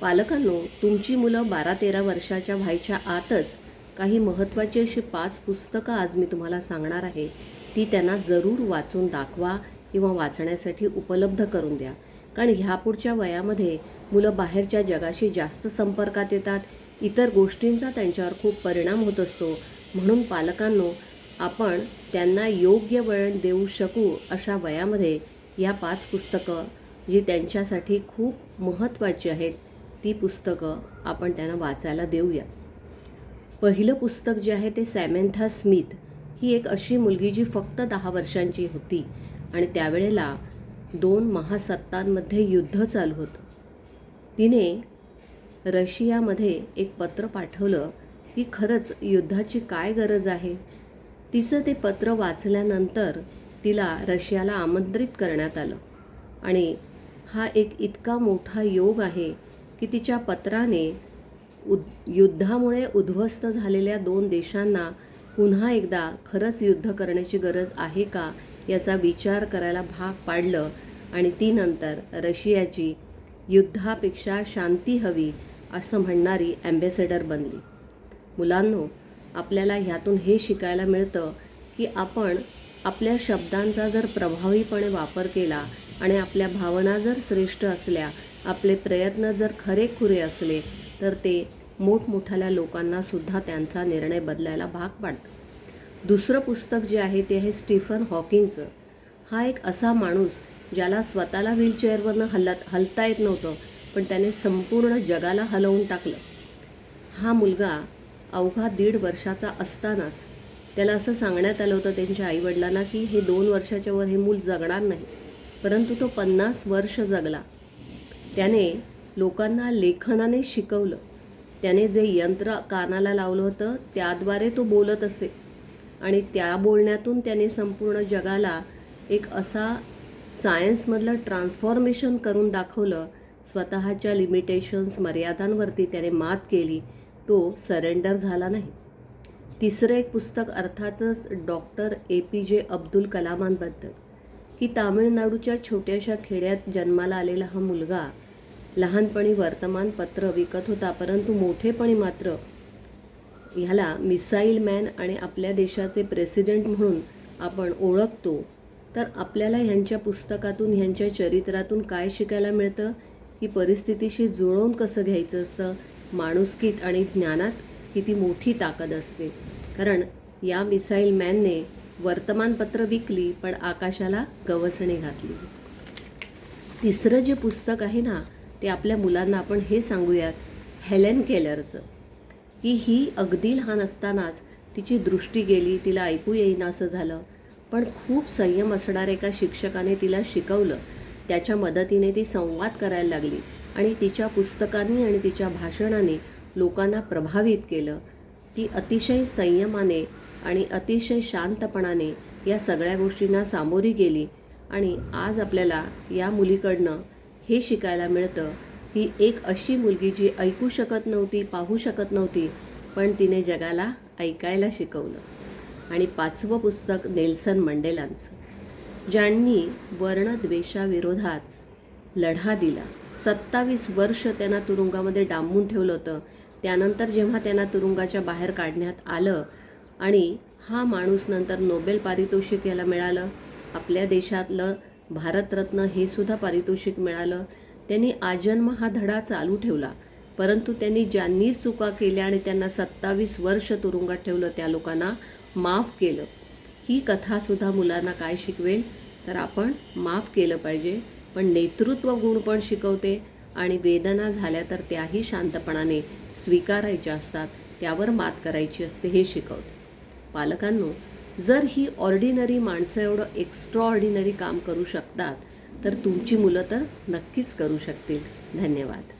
पालकांनो तुमची मुलं बारा तेरा वर्षाच्या व्हायच्या आतच काही महत्त्वाची अशी पाच पुस्तकं आज मी तुम्हाला सांगणार आहे. ती त्यांना जरूर वाचून दाखवा किंवा वाचण्यासाठी उपलब्ध करून द्या. कारण ह्यापुढच्या वयामध्ये मुलं बाहेरच्या जगाशी जास्त संपर्कात येतात. इतर गोष्टींचा त्यांच्यावर खूप परिणाम होत असतो. म्हणून पालकांनो आपण त्यांना योग्य वळण देऊ शकू अशा वयामध्ये या पाच पुस्तकं जी त्यांच्यासाठी खूप महत्त्वाची आहेत. ती पुस्तकं आपण त्यांना वाचायला देऊया. पहिलं पुस्तक जे आहे ते सॅमेंथा स्मिथ ही एक अशी मुलगी जी फक्त दहा वर्षांची होती आणि त्यावेळेला दोन महासत्तांमध्ये युद्ध चालू होतं. तिने रशियामध्ये एक पत्र पाठवलं की खरंच युद्धाची काय गरज आहे? तिचं ते पत्र वाचल्यानंतर तिला रशियाला आमंत्रित करण्यात आलं. आणि हा एक इतका मोठा योग आहे की तिच्या पत्राने उद युद्धामुळे उद्ध्वस्त झालेल्या दोन देशांना पुन्हा एकदा खरंच युद्ध करण्याची गरज आहे का याचा विचार करायला भाग पाडलं आणि ती नंतर रशियाची युद्धापेक्षा शांती हवी असं म्हणणारी ॲम्बेसेडर बनली. मुलांनो आपल्याला ह्यातून हे शिकायला मिळतं की आपण आपल्या शब्दांचा जर प्रभावीपणे वापर केला आणि आपल्या भावना जर श्रेष्ठ असल्या आपले प्रयत्न जर खरेखुरे असले तर ते मोठमोठ्याल्या लोकांनासुद्धा त्यांचा निर्णय बदलायला भाग पाडतं. दुसरं पुस्तक जे आहे ते आहे स्टीफन हॉकिंगचं. हा एक असा माणूस ज्याला स्वतःला व्हीलचेअरवरनं हलत हलता येत नव्हतं पण त्याने संपूर्ण जगाला हलवून टाकलं. हा मुलगा अवघा दीड वर्षाचा असतानाच त्याला असं सांगण्यात आलं होतं त्यांच्या आईवडिलांना की हे दोन वर्षाच्या वर हे मूल जगणार नाही. परंतु तो पन्नास वर्ष जगला. त्याने लोकांना लेखनाने शिकवलं. त्याने जे यंत्र कानाला लावलं होतं त्याद्वारे तो बोलत असे. आणि त्या बोलण्यातून त्याने संपूर्ण जगाला एक असा सायन्समधलं ट्रान्सफॉर्मेशन करून दाखवलं. स्वतःच्या लिमिटेशन्स मर्यादांवरती त्याने मात केली. तो सरेंडर झाला नाही. तिसरं एक पुस्तक अर्थातच डॉक्टर ए पी जे अब्दुल कलामांबद्दल. की तामिळनाडूच्या छोट्याशा खेड्यात जन्माला आलेला हा मुलगा लहानपणी वर्तमानपत्र विकत होता परंतु मोठेपणी मात्र ह्याला मिसाईल मॅन आणि आपल्या देशाचे प्रेसिडेंट म्हणून आपण ओळखतो. तर आपल्याला ह्यांच्या पुस्तकातून ह्यांच्या चरित्रातून काय शिकायला मिळतं? की परिस्थितीशी जुळवून कसं घ्यायचं असतं? माणुसकीत आणि ज्ञानात किती मोठी ताकद असते? कारण या मिसाईल मॅनने वर्तमानपत्र विकली पण आकाशाला गवसणी घातली. तिसरं जे पुस्तक आहे ना ते आपल्या मुलांना आपण हे सांगूयात हेलेन केलरचं. की ही अगदी लहान असतानाच तिची दृष्टी गेली तिला ऐकू येईना असं झालं. पण खूप संयम असणाऱ्या एका शिक्षकाने तिला शिकवलं. त्याच्या मदतीने ती संवाद करायला लागली आणि तिच्या पुस्तकांनी आणि तिच्या भाषणाने लोकांना प्रभावित केलं. ती अतिशय संयमाने आणि अतिशय शांतपणाने या सगळ्या गोष्टींना सामोरी गेली आणि आज आपल्याला या मुलीकडनं हे शिकायला मिळतं. की एक अशी मुलगी जी ऐकू शकत नव्हती पाहू शकत नव्हती पण तिने जगाला ऐकायला शिकवलं. आणि पाचवं पुस्तक नेल्सन मंडेलांचं. ज्यांनी वर्णद्वेषाविरोधात लढा दिला. सत्तावीस वर्ष त्यांना तुरुंगामध्ये डांबून ठेवलं होतं. त्यानंतर जेव्हा त्यांना तुरुंगाच्या बाहेर काढण्यात आलं आणि हा माणूस नंतर नोबेल पारितोषिक याला मिळालं. आपल्या देशातलं भारतरत्न हे सुद्धा पारितोषिक मिळालं. त्यांनी आजन्म हा धडा चालू ठेवला. परंतु त्यांनी ज्यांनी चुका केल्या आणि त्यांना सत्तावीस वर्ष तुरुंगात ठेवलं त्या लोकांना माफ केलं. ही कथासुद्धा मुलांना काय शिकवेल तर आपण माफ केलं पाहिजे. पण नेतृत्व गुण पण शिकवते आणि वेदना झाल्या तर त्याही शांतपणाने स्वीकारायच्या असतात. त्यावर मात करायची असते हे शिकवते. पालकांनो जर ही ऑर्डिनरी माणसं एवढं एक्स्ट्रा ऑर्डिनरी काम करू शकतात तर तुमची मुलं तर नक्कीच करू शकतील. धन्यवाद.